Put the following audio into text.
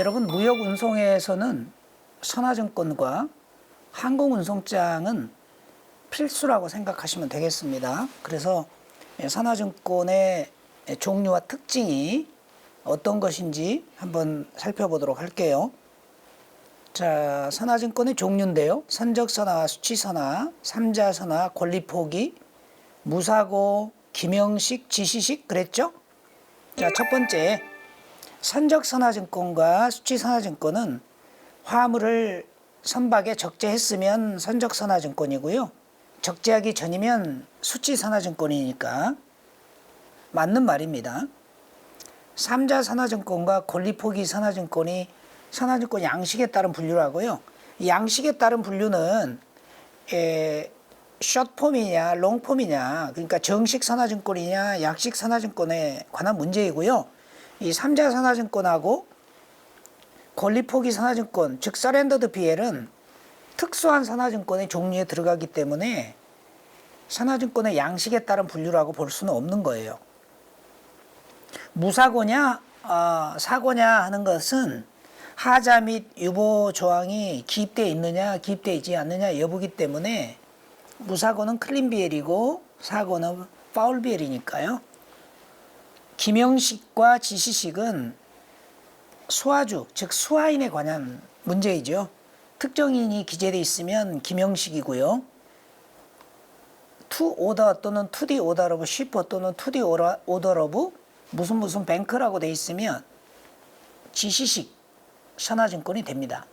여러분 무역 운송에서는 선화증권과 항공 운송장은 필수라고 생각하시면 되겠습니다. 그래서 선화증권의 종류와 특징이 어떤 것인지 한번 살펴보도록 할게요. 자, 선화증권의 종류인데요. 선적선화, 수치선화, 삼자선화, 권리포기, 무사고, 김영식, 지시식 그랬죠? 자, 첫 번째 선적선화증권과 수치선화증권은 화물을 선박에 적재했으면 선적선화증권이고요. 적재하기 전이면 수치선화증권이니까 맞는 말입니다. 삼자선화증권과 권리포기선화증권이 선화증권 양식에 따른 분류라고요. 이 양식에 따른 분류는 에, 숏폼이냐 롱폼이냐 그러니까 정식 선화증권이냐 약식 선화증권에 관한 문제이고요. 이 삼자 선화증권하고 권리포기 선화증권 즉 서렌더드 BL은 특수한 선화증권의 종류에 들어가기 때문에 선화증권의 양식에 따른 분류라고 볼 수는 없는 거예요. 무사고냐 어, 사고냐 하는 것은 하자 및 유보 조항이 기입되어 있느냐 기입되어 있지 않느냐 여부기 때문에 무사고는 클린비엘이고 사고는 파울비엘이니까요. 김영식과 지시식은 수화주 즉 수화인에 관한 문제이죠. 특정인이 기재되어 있으면 김영식이고요. 투 오더 또는 투디 오더 러브 쉬퍼 또는 투디 오더 러브 무슨 무슨 뱅크라고 돼 있으면 지시식 선화증권이 됩니다.